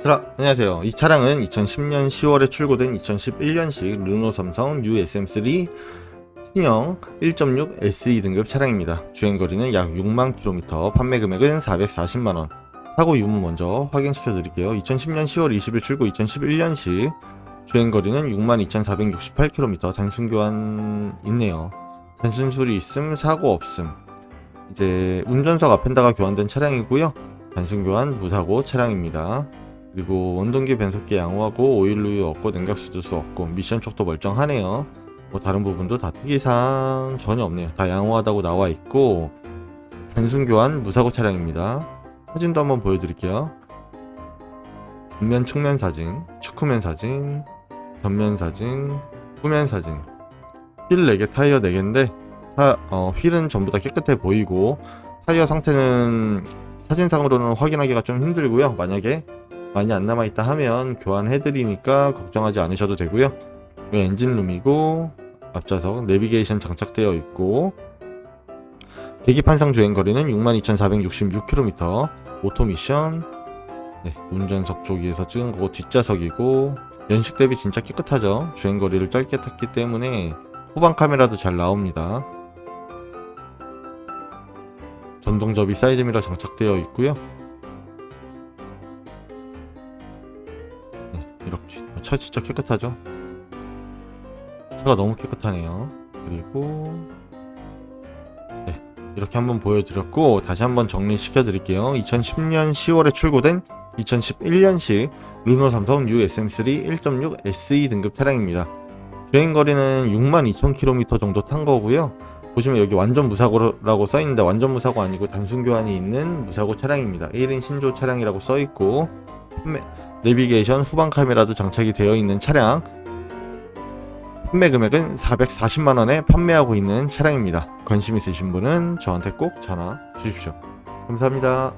스라 안녕하세요. 이 차량은 2010년 10월에 출고된 2011년식 르노 삼성 뉴 SM3 신형 1.6 SE 등급 차량입니다. 주행거리는 약 6만 킬로미터, 판매 금액은 440만 원. 사고 유무 먼저 확인시켜 드릴게요. 2010년 10월 20일 출고 2011년식 주행거리는 62,468km 단순 교환 있네요. 단순 수리 있음, 사고 없음. 이제 운전석 앞펜다가 교환된 차량이고요. 단순 교환 무사고 차량입니다. 그리고 원동기 변속기 양호하고 오일 누유 없고 냉각수 주수 없고 미션 촉도 멀쩡하네요. 뭐 다른 부분도 다 특이사항 전혀 없네요. 다 양호하다고 나와 있고 단순 교환 무사고 차량입니다. 사진도 한번 보여드릴게요. 전면 측면 사진, 축후면 사진, 전면 사진, 후면 사진. 휠 4개, 타이어 4개인데 타, 어, 휠은 전부 다 깨끗해 보이고 타이어 상태는 사진상으로는 확인하기가 좀 힘들고요. 만약에 많이 안 남아있다 하면 교환해드리니까 걱정하지 않으셔도 되고요. 이 엔진룸이고 앞좌석 내비게이션 장착되어 있고 계기판상 주행 거리는 62,466km 오토미션 네, 운전석 쪽에서 찍은 거고 뒷좌석이고 연식 대비 진짜 깨끗하죠? 주행 거리를 짧게 탔기 때문에 후방 카메라도 잘 나옵니다. 전동 접이 사이드미러 장착되어 있고요 이렇게. 차 진짜 깨끗하죠? 차가 너무 깨끗하네요. 그리고 네, 이렇게 한번 보여드렸고 다시 한번 정리시켜 드릴게요. 2010년 10월에 출고된 2011년식 르노 삼성 뉴 SM3 1.6 SE 등급 차량입니다. 주행 거리는 62,000km 정도 탄 거고요. 보시면 여기 완전 무사고라고 써 있는데 완전 무사고 아니고 단순 교환이 있는 무사고 차량입니다. 1인 신조 차량이라고 써 있고 판매, 내비게이션 후방 카메라도 장착이 되어 있는 차량. 판매 금액은 440만원에 판매하고 있는 차량입니다. 관심 있으신 분은 저한테 꼭 전화 주십시오. 감사합니다